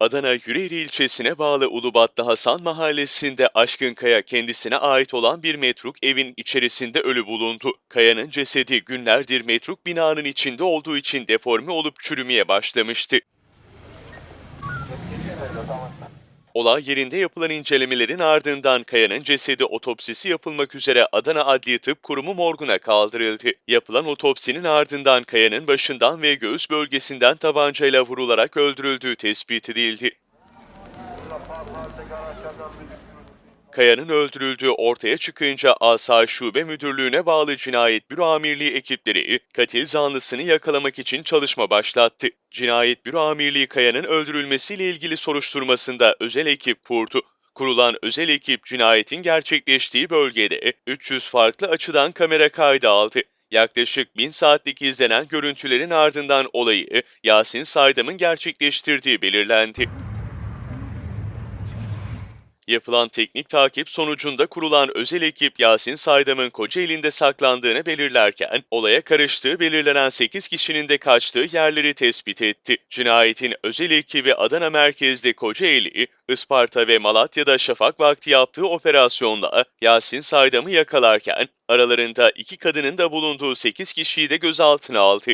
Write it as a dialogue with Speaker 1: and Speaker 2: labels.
Speaker 1: Adana Yüreğir ilçesine bağlı Ulubatlı Hasan mahallesinde Aşkın Kaya kendisine ait olan bir metruk evin içerisinde ölü bulundu. Kaya'nın cesedi günlerdir metruk binanın içinde olduğu için deforme olup çürümeye başlamıştı. Olay yerinde yapılan incelemelerin ardından Kaya'nın cesedi otopsisi yapılmak üzere Adana Adliye Tıp Kurumu morguna kaldırıldı. Yapılan otopsinin ardından Kaya'nın başından ve göğüs bölgesinden tabancayla vurularak öldürüldüğü tespit edildi. Kaya'nın öldürüldüğü ortaya çıkınca Asa Şube Müdürlüğü'ne bağlı Cinayet Büro Amirliği ekipleri katil zanlısını yakalamak için çalışma başlattı. Cinayet Büro Amirliği Kaya'nın öldürülmesiyle ilgili soruşturmasında özel ekip kurdu. Kurulan özel ekip cinayetin gerçekleştiği bölgede 300 farklı açıdan kamera kaydı aldı. Yaklaşık 1000 saatlik izlenen görüntülerin ardından olayı Yasin Saydam'ın gerçekleştirdiği belirlendi. Yapılan teknik takip sonucunda kurulan özel ekip Yasin Saydam'ın Kocaeli'nde saklandığını belirlerken, olaya karıştığı belirlenen 8 kişinin de kaçtığı yerleri tespit etti. Cinayetin özel ekibi Adana merkezli Kocaeli, Isparta ve Malatya'da şafak vakti yaptığı operasyonla Yasin Saydam'ı yakalarken, aralarında iki kadının da bulunduğu 8 kişiyi de gözaltına aldı.